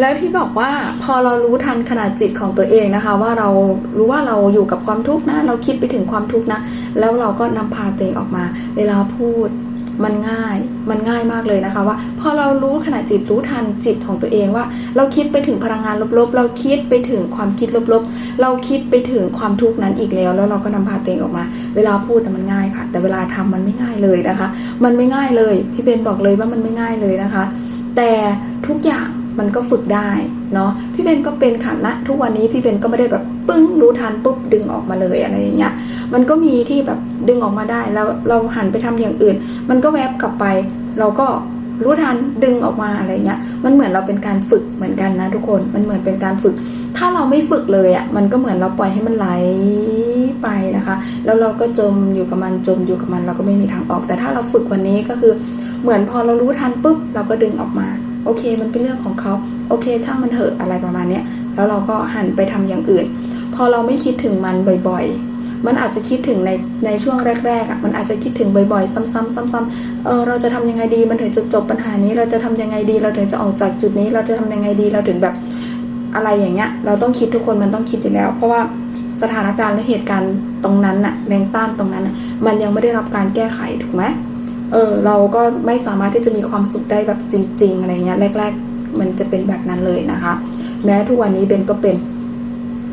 แล้วที่บอกว่าพอเรารู้ทันขนาดจิตของตัวเองนะคะ ว่าเรารู้ว่าเราอยู่กับความทุกข์นะ เราคิดไปถึงความทุกข์นะ แล้วเราก็นำพาตัวเองออกมา เวลาพูดมันง่าย มันง่ายมากเลยนะคะว่า พอเรารู้ขนาดจิตรู้ทันจิตของตัวเองว่า เราคิดไปถึงพลังงานลบๆ เราคิดไปถึงความคิดลบๆ เราคิดไปถึงความทุกข์นั้นอีกแล้ว แล้วเราก็นำพาตัวเองออกมา เวลาพูดมันง่ายค่ะ แต่เวลาทำมันไม่ง่ายเลยนะคะ มันไม่ง่ายเลย พี่เบนบอกเลยว่ามันไม่ง่ายเลยนะคะ แต่ทุกอย่าง มันก็ฝึกได้เนาะพี่เบนก็เป็นค่ะณทุกวันนี้พี่เบนก็ไม่ได้แบบปึ้งรู้ทันปุ๊บดึงออกมาเลยอะไรอย่างเงี้ยมันก็มีที่แบบดึงออกมาได้แล้วเราหันไปทำอย่างอื่น มันก็แวบกลับไป เราก็รู้ทันดึงออกมาอะไรเงี้ย มันเหมือนเราเป็นการฝึกเหมือนกันนะทุกคน มันเหมือนเป็นการฝึก ถ้าเราไม่ฝึกเลยอะ่ะ มันก็เหมือนเราปล่อยให้มันไหลไปนะคะ แล้วเราก็จมอยู่กับมันจมอยู่กับมัน เราก็ไม่มีทางออก แต่ถ้าเราฝึกวันนี้ก็คือ เหมือนพอเรารู้ทันปุ๊บเราก็ดึงออกมา โอเค มันเป็นเรื่องของเขาโอเค ช่างมันเถอะอะไรประมาณเนี้ยแล้วเราก็หันไปทำอย่างอื่น พอเราไม่คิดถึงมันบ่อยๆ มันอาจจะคิดถึงในในช่วงแรกๆอะมันอาจจะคิดถึงบ่อยๆ ซ้ำๆซ้ำๆเออเราจะทำยังไงดีมันถึงจะจบปัญหานี้ เราจะทำยังไงดี เราถึงจะออกจากจุดนี้ เราจะทำยังไงดีเราถึงแบบอะไรอย่างเงี้ย เราต้องคิดทุกคนมันต้องคิดอยู่แล้ว เพราะว่าสถานการณ์และเหตุการณ์ตรงนั้นน่ะแรงต้านตรงนั้นน่ะมันยังไม่ได้รับการแก้ไขถูกไหม เออเราก็ไม่สามารถที่จะมีความสุขได้แบบจริง ๆ อะไรเงี้ยแรก ๆ มันจะเป็นแบบนั้นเลยนะคะ แม้ทุกวันนี้เบนก็เป็น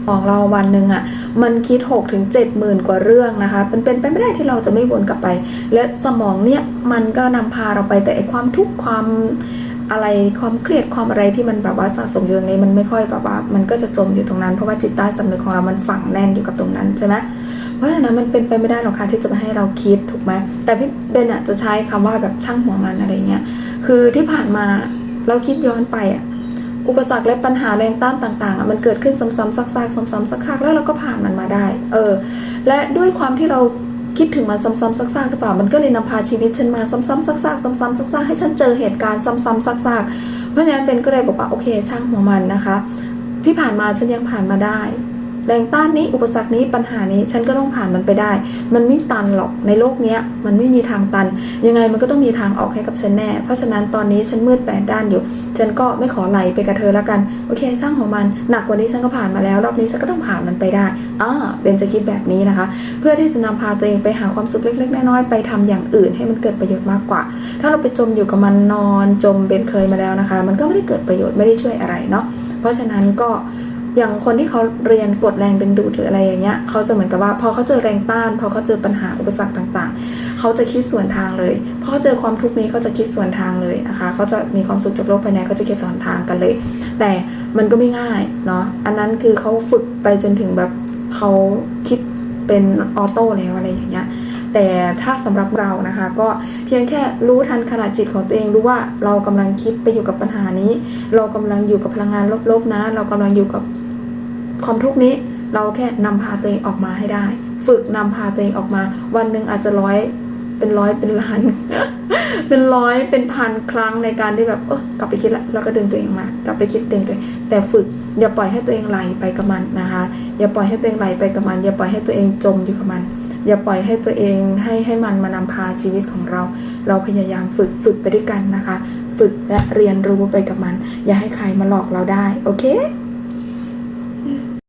ของเราวันหนึ่งอะ่ะมันคิด6กถึงเจ็ดหมื่นกว่าเรื่องนะคะเป็นเป็นไปไม่ได้ที่เราจะไม่วนกลับไป และสมองเนี่ยมันก็นำพาเราไปแต่ไอความทุกข์ความอะไรความเครียดความอะไรที่มันแบบว่าสะสมอยู่ตรงนี้มันไม่ค่อยแบบว่า มันก็จะจมอยู่ตรงนั้นเพราะว่าจิตใต้สำนึกของเรามันฝังแน่นอยู่กับตรงนั้นใช่ไหม เพราะฉะนั้นมันเป็นไปไม่ได้หรอกค่ะที่จะมาให้เราคิดถูกไหมแต่พี่เบนอะจะใช้คำว่าแบบช่างหัวมันอะไรเงี้ยคือที่ผ่านมาเราคิดย้อนไปอะอุปสรรคและปัญหาแรงต้านต่างๆอะมันเกิดขึ้นซ้ำๆซักๆซ้ำๆซักๆแล้วเราก็ผ่านมันมาได้ เออ และด้วยความที่เราคิดถึงมันซ้ำๆซักๆหรือเปล่า มันก็เลยนำพาชีวิตฉันมาซ้ำๆซักๆซ้ำๆซักๆให้ฉันเจอเหตุการณ์ซ้ำๆซักๆเพราะฉะนั้นเบนก็เลยบอกว่าโอเค ช่างหัวมันนะคะ ที่ผ่านมาฉันยังผ่านมาได้ แรงต้านนี้อุปสรรคนี้ปัญหานี้ฉันก็ต้องผ่านมันไปได้ มันไม่ตันหรอกในโลกเนี้ยมันไม่มีทางตัน ยังไงมันก็ต้องมีทางออกให้กับฉันแน่ เพราะฉะนั้นตอนนี้ฉันมืดแปดด้านอยู่ ฉันก็ไม่ขอไหลไปกับเธอแล้วกันโอเคช่างของมันหนักกว่านี้ฉันก็ผ่านมาแล้ว รอบนี้ฉันก็ต้องผ่านมันไปได้อ่าเบนจะคิดแบบนี้นะคะ เพื่อที่จะนำพาตัวเองไปหาความสุขเล็ก ๆ น้อยๆไปทำอย่างอื่นให้มันเกิดประโยชน์มากกว่า ถ้าเราไปจมอยู่กับมันนอนจมเบนเคยมาแล้วนะคะ มันก็ไม่ได้เกิดประโยชน์ไม่ได้ช่วยอะไรเนาะเพราะฉะนั้นก็ อย่างคนที่เขาเรียนกฎแรงดึงดูดหรืออะไรอย่างเงี้ยเขาจะเหมือนกับว่าพอเขาเจอแรงต้าน พอเขาเจอปัญหาอุปสรรคต่างๆ เขาจะคิดส่วนทางเลยพอเขาเจอความทุกข์นี้เขาจะคิดส่วนทางเลยนะคะเขาจะมีความสุขจากโลกภายในเขาจะคิดส่วนทางกันเลย แต่มันก็ไม่ง่ายเนาะอันนั้นคือเขาฝึกไปจนถึงแบบเขาคิดเป็นออโต้แล้วอะไรอย่างเงี้ยแต่ถ้าสำหรับเรานะคะ ก็เพียงแค่รู้ทันขนาดจิตของตัวเองรู้ว่าเรากำลังคิดไปอยู่กับปัญหานี้ เรากำลังอยู่กับพลังงานลบๆนะ เรากำลังอยู่กับ ความทุกข์นี้เราแค่นำพาตัวเองออกมาให้ได้ ฝึกนำพาตัวเองออกมา วันหนึ่งอาจจะร้อยเป็นร้อยเป็นล้าน เป็นร้อยเป็นพันครั้งในการที่แบบเออกลับไปคิดละแล้วก็ดึงตัวเองมากลับไปคิดดึงตัวเองแต่ฝึกอย่าปล่อยให้ตัวเองไหลไปกับมันนะคะ อย่าปล่อยให้ตัวเองไหลไปกับมัน อย่าปล่อยให้ตัวเองจมอยู่กับมัน อย่าปล่อยให้ตัวเองให้ให้มันมานำพาชีวิตของเรา เราพยายามฝึกฝึกไปด้วยกันนะคะ ฝึกและเรียนรู้ไปกับมัน อย่าให้ใครมาหลอกเราได้ โอเค